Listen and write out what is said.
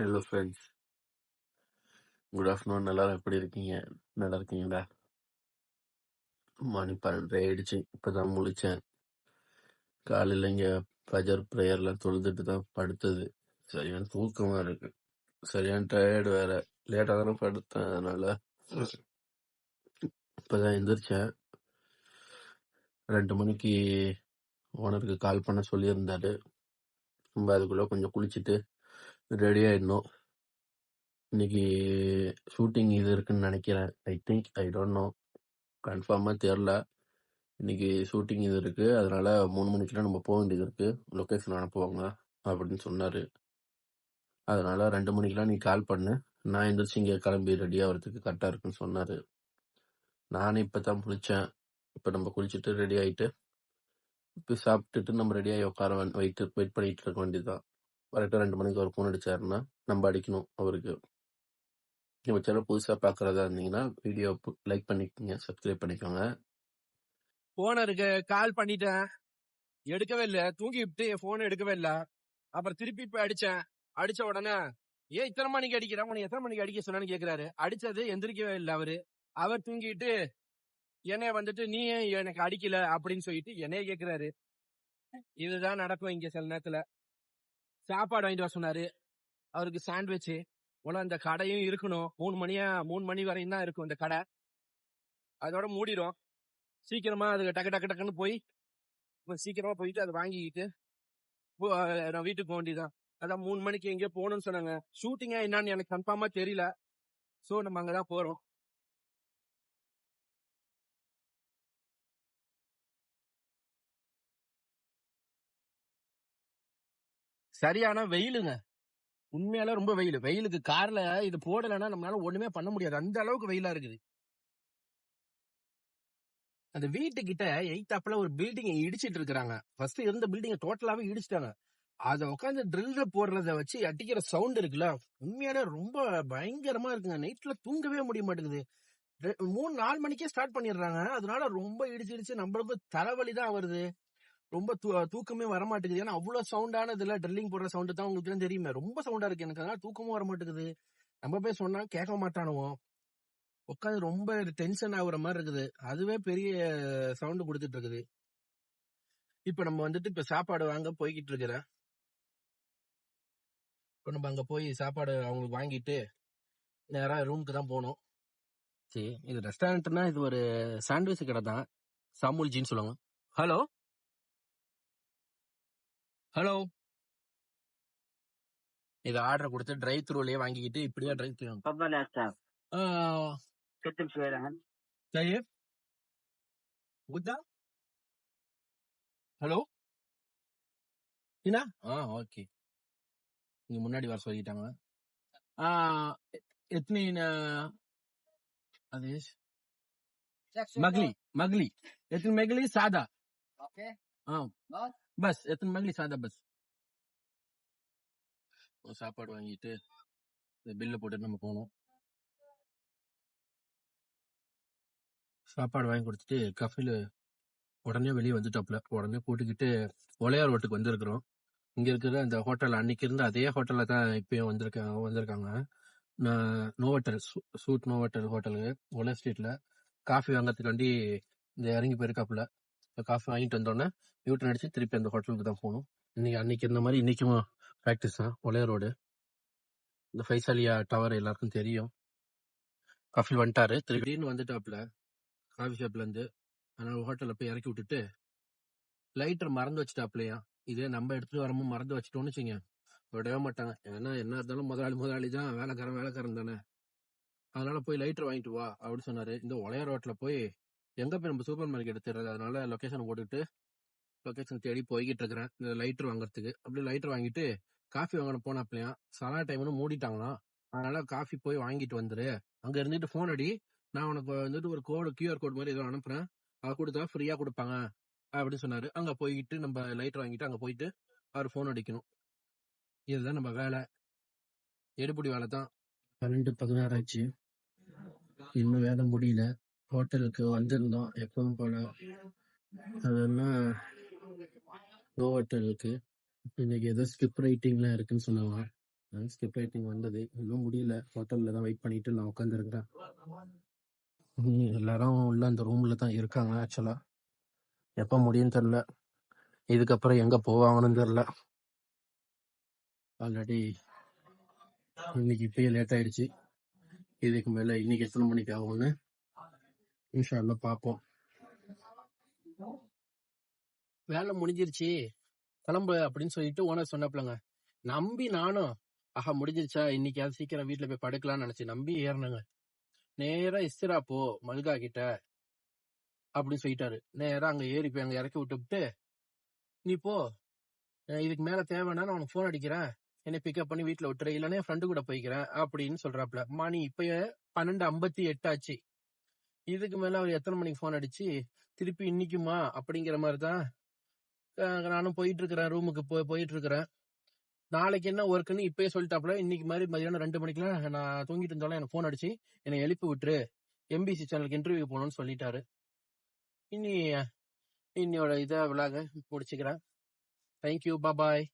Hello friends good afternoon எல்லாரும் எப்படி இருக்கீங்க? நல்லா இருக்கீங்களா? மணி பன்னெண்டரை ஆயிடுச்சு. இப்பதான் முழிச்சேன். காலையில் இங்கே ஃபஜர் ப்ரேயர்லாம் தொழுதுட்டு தான் படுத்தது. சரியான தூக்கமாக இருக்கு. சரியான டயர்டு வேற. லேட்டாக தானே படுத்தேன். அதனால இப்பதான் எந்திரிச்சேன். ரெண்டு மணிக்கு ஓனருக்கு கால் பண்ண சொல்லியிருந்தாரு. நம்ம அதுக்குள்ளே கொஞ்சம் குளிச்சுட்டு ரெடி ஆயிடணும். இன்னைக்கு ஷூட்டிங் இது இருக்குன்னு நினைக்கிறேன். I think I don't know கன்ஃபார்மா தெரியல. இன்னைக்கு ஷூட்டிங் இது இருக்கு. அதனால மூணு மணிக்கெல்லாம் நம்ம போக வேண்டியது இருக்கு. லொகேஷன் அனுப்புவாங்க அப்படின்னு சொன்னாரு. அதனால ரெண்டு மணிக்கெல்லாம் நீ கால் பண்ணு. நான் எந்திரிச்சு இங்க கிளம்பி ரெடி ஆகிறதுக்கு கரெக்டா இருக்குன்னு சொன்னாரு. நானே இப்பதான் குளிச்சேன். இப்ப நம்ம குளிச்சுட்டு ரெடி ஆயிட்டு இப்ப சாப்பிட்டுட்டு நம்ம ரெடி ஆகி உட்கார வெயிட் வெயிட் பண்ணிட்டு இருக்க வேண்டியதுதான். கரெக்டாக ரெண்டு மணிக்கு ஒரு ஃபோன் அடிச்சாருன்னா நம்ம அடிக்கணும் அவருக்கு. நம்ம சேனல் புதுசாக பார்க்குறதா இருந்தீங்கன்னா வீடியோ லைக் பண்ணிக்கோங்க சப்ஸ்கிரைப் பண்ணிக்கோங்க. ஓனருக்கு கால் பண்ணிட்டேன். எடுக்கவே இல்லை. தூங்கி விட்டு என் ஃபோனை எடுக்கவே இல்லை. அப்புறம் திருப்பி போய் அடித்தேன் அடித்த உடனே ஏன் இத்தனை மணிக்கு அடிக்கிற? உனக்கு எத்தனை மணிக்கு அடிக்க சொன்னான்னு கேட்குறாரு அடித்தது எந்திரிக்கவே இல்லை அவர். அவர் தூங்கிட்டு என்னைய வந்துட்டு நீ ஏன் எனக்கு அடிக்கல? அப்படின்னு சொல்லிட்டு என்னைய கேட்குறாரு இதுதான் நடக்கும் இங்கே சில நேரத்தில். சாப்பாடு வாங்கிட்டு வர சொன்னாரு. அவருக்கு சாண்ட்விச் உன அந்த கடையும் இருக்கணும். மூணு மணியா மூணு மணி வரையும் தான் இருக்கும் இந்த கடை. அதோட மூடிடும் சீக்கிரமா அதுக்கு டக்கு டக்கு டக்குன்னு போய் சீக்கிரமா போயிட்டு அதை வாங்கிக்கிட்டு போ- நான் வீட்டுக்கு போக வேண்டியதான் அதான் மூணு மணிக்கு எங்கேயோ போகணும்னு சொன்னாங்க. ஷூட்டிங்கா என்னன்னு எனக்கு கன்ஃபார்மா தெரியல. ஸோ நம்ம அங்கதான் போறோம். சரியான வெயிலுங்க. உண்மையால ரொம்ப வெயில். வெயிலுக்கு கார்ல இது போடலைன்னா நம்மளால ஒண்ணுமே பண்ண முடியாது. அந்த அளவுக்கு வெயிலா இருக்குது. அந்த வீட்டுக்கிட்ட எயித்தாப்புல ஒரு பில்டிங் இடிச்சிட்டு இருக்கிறாங்க. ஃபர்ஸ்ட் இருந்த பில்டிங் டோட்டலாவே இடிச்சிட்டாங்க. அதை உட்காந்து ட்ரில்ல போடுறத வச்சு அடிக்கிற சவுண்ட் இருக்குல்ல உண்மையாலே ரொம்ப பயங்கரமா இருக்குங்க. நைட்ல தூங்கவே முடிய மாட்டேங்குது. மூணு நாலு மணிக்கே ஸ்டார்ட் பண்ணிடுறாங்க. அதனால ரொம்ப இடிச்சு இடிச்சு நம்மளுக்கு தலைவலி தான் வருது. ரொம்ப தூ- தூக்கமே வர மாட்டேங்குது ஏன்னா அவ்வளவு சவுண்டான இதுல ட்ரில்லிங் போடுற சவுண்ட் தான் உங்களுக்கு தான் தெரியுமே. ரொம்ப சவுண்டா இருக்கு. எனக்கு அதனால தூக்கமும் வர மாட்டேங்குது நம்ம போய் சொன்னா கேட்க மாட்டானுவோம் உட்காந்து ரொம்ப டென்ஷன் ஆகுற மாதிரி இருக்குது. அதுவே பெரிய சவுண்ட் கொடுத்துட்டு இருக்குது. இப்ப நம்ம வந்துட்டு இப்ப சாப்பாடு வாங்க போய்கிட்டு இருக்கிறேன் இப்ப நம்ம அங்க போய் சாப்பாடு அவங்களுக்கு வாங்கிட்டு நேரா ரூமுக்கு தான் போகணும். சரி இது ரெஸ்டாரண்ட்னா இது ஒரு சாண்ட்விச் கடை தான். சாமூல்ஜின்னு சொல்லுவாங்க. ஹலோ ஹலோ இது ஆர்டர் கொடுத்து டிரைவ் த்ரூலயே வாங்கிக்கிட்டு இப்படியே டிரைவ் த்ரூ تفضل يا استاذ كتب شوي لحن சரி குத்தா ஹலோ என்ன ஆ ஓகே இங்க முன்னாடி வர சொல்லிட்டாங்க ஆ எத்தனை அது மக்லி மக்லி எத்தனை மக்லி சாதா اوكي ஆ بس பஸ் எத்தனை மணிக்கு சாதா பஸ் சாப்பாடு வாங்கிட்டு பில்ல போட்டு நம்ம போகணும் சாப்பாடு வாங்கி கொடுத்துட்டு கஃபில் உடனே வெளியே வந்துட்டாப்ல. உடனே கூட்டிக்கிட்டு ஒளையார் ரோட்டுக்கு வந்திருக்கிறோம். இங்க இருக்கிற அந்த ஹோட்டல் அன்னைக்கு இருந்த அதே ஹோட்டல்ல தான் இப்பயும் வந்திருக்காங்க. வந்திருக்காங்க நான் நோவட்டல் சூட் நோவட்டல் ஹோட்டலுக்கு ஒலே ஸ்ட்ரீட்ல காஃபி வாங்கறதுக்காண்டி இந்த இறங்கி போயிருக்காப்புல காஃபி வாங்கிட்டு வந்தோடனே யூட்டன் அடிச்சு திருப்பி அந்த ஹோட்டலுக்கு தான் போகணும். இன்னைக்கு அன்னைக்கு இருந்த மாதிரி இன்னைக்கும் ப்ராக்டிஸ் தான் ஒலே ரோடு இந்த ஃபைசாலியா டவர் எல்லாருக்கும் தெரியும். கஃபில் வந்துட்டாரு. திருப்பின்னு வந்துட்டாப்புல காஃபி ஷாப்லேருந்து அதனால் அதனால போய் இறக்கி விட்டுட்டு லைட்டர் மறந்து வச்சுட்டாப்லையா இதே நம்ம எடுத்துட்டு வரமும் மறந்து வச்சுட்டோம்னு வச்சுங்க விடவே மாட்டாங்க. ஏன்னா என்ன இருந்தாலும் முதலாளி முதலாளி தான் வேலைக்காரன் வேலைக்காரன் தானே. அதனால போய் லைட்டர் வாங்கிட்டு வா அப்படின்னு சொன்னாரு. இந்த ஒளைய ரோட்டில் போய் எங்க போய் நம்ம சூப்பர் மார்க்கெட் தேடுறது அதனால லொக்கேஷன் போட்டுட்டு லொக்கேஷன் தேடி போய்கிட்டு இருக்கிறேன் இந்த லைட்டர் வாங்குறதுக்கு. அப்படி லைட்டர் வாங்கிட்டு காஃபி வாங்கணும் அப்படியா சலா டைம்னு மூடிட்டாங்களாம். அதனால காஃபி போய் வாங்கிட்டு வந்துரு. அங்க இருந்துட்டு போன் அடி. நான் உனக்கு வந்துட்டு ஒரு கோடு கியூஆர் கோட் மாதிரி ஏதோ அனுப்புறேன். அதை கொடுத்தா ஃப்ரீயா கொடுப்பாங்க. அப்படின்னு சொன்னாரு. அங்க போயிட்டு நம்ம லைட்டர் வாங்கிட்டு அங்க போயிட்டு அவர் போன் அடிக்கணும். இதுதான் நம்ம வேலை. எடுபடி வேலை தான் பன்னெண்டு பதினாறு ஆச்சு. இன்னும் வேலை முடியல. ஹோட்டலுக்கு வந்திருந்தோம். எப்பவும் போல அதெல்லாம் நோ ஹோட்டலுக்கு இன்னைக்கு ஏதோ ஸ்கிப் ரைட்டிங்லாம் இருக்குன்னு சொன்னாங்க ஸ்கிப் ரைட்டிங் வந்தது. இன்னும் முடியல. ஹோட்டலில் தான் வெயிட் பண்ணிட்டு நான் உட்காந்துருக்கிறேன் எல்லாரும் உள்ள அந்த ரூம்ல தான் இருக்காங்க ஆக்சுவலா எப்போ முடியும்னு தெரில இதுக்கப்புறம் எங்க போவாங்கன்னு தெரில ஆல்ரெடி இன்னைக்கு இப்பயே லேட் ஆயிடுச்சு. இதுக்கு மேல இன்னைக்கு எத்தனை மணிக்கு ஆகும்னு? இன்ஷால்ல பார்ப்போம். வேலை முடிஞ்சிருச்சு. கிளம்பு அப்படின்னு சொல்லிட்டு ஓனர் சொன்னப்பலங்க. நம்பி நானும் ஆஹா முடிஞ்சிருச்சா? இன்னைக்கு சீக்கிரம் வீட்டுல போய் படுக்கலாம்னு நினைச்சு நம்பி ஏறினங்க. நேரா இஸ்திரா போ மல்கா கிட்ட அப்படின்னு சொல்லிட்டாரு. நேரா அங்க ஏறி போய் அங்க இறக்கி விட்டுவிட்டு நீ போ. இதுக்கு மேல தேவைன்னா நான் உனக்கு ஃபோன் அடிக்கிறேன். என்னை பிக்கப் பண்ணி வீட்டுல விட்டுறேன் இல்லைன்னா என் ஃப்ரெண்டு கூட போய்க்கிறேன். அப்படின்னு சொல்றாப்ல. மணி இப்ப பன்னெண்டு ஐம்பத்தி எட்டு ஆச்சு. இதுக்கு மேல அவர் எத்தனை மணிக்கு ஃபோன் அடிச்சு திருப்பி இன்னைக்குமா அப்படிங்கிற மாதிரி தான் நானும் போயிட்டு இருக்கிறேன் ரூமுக்கு போய் போயிட்டு இருக்கிறேன் நாளைக்கு என்ன ஒர்க்குன்னு இப்பயே சொல்லிட்டாப்புல இன்னைக்கு மாதிரி மதியானம் ரெண்டு மணிக்கெல்லாம் நான் தூங்கிட்டு இருந்தாலும் எனக்கு ஃபோன் அடிச்சு என்னை எழுப்பி விட்டுரு. எம்பிசி சேனலுக்கு இன்டர்வியூ போகணும்னு சொல்லிட்டாரு. இனி இன்னியோட இதை விழாக முடிச்சுக்கிறேன். Thank you bye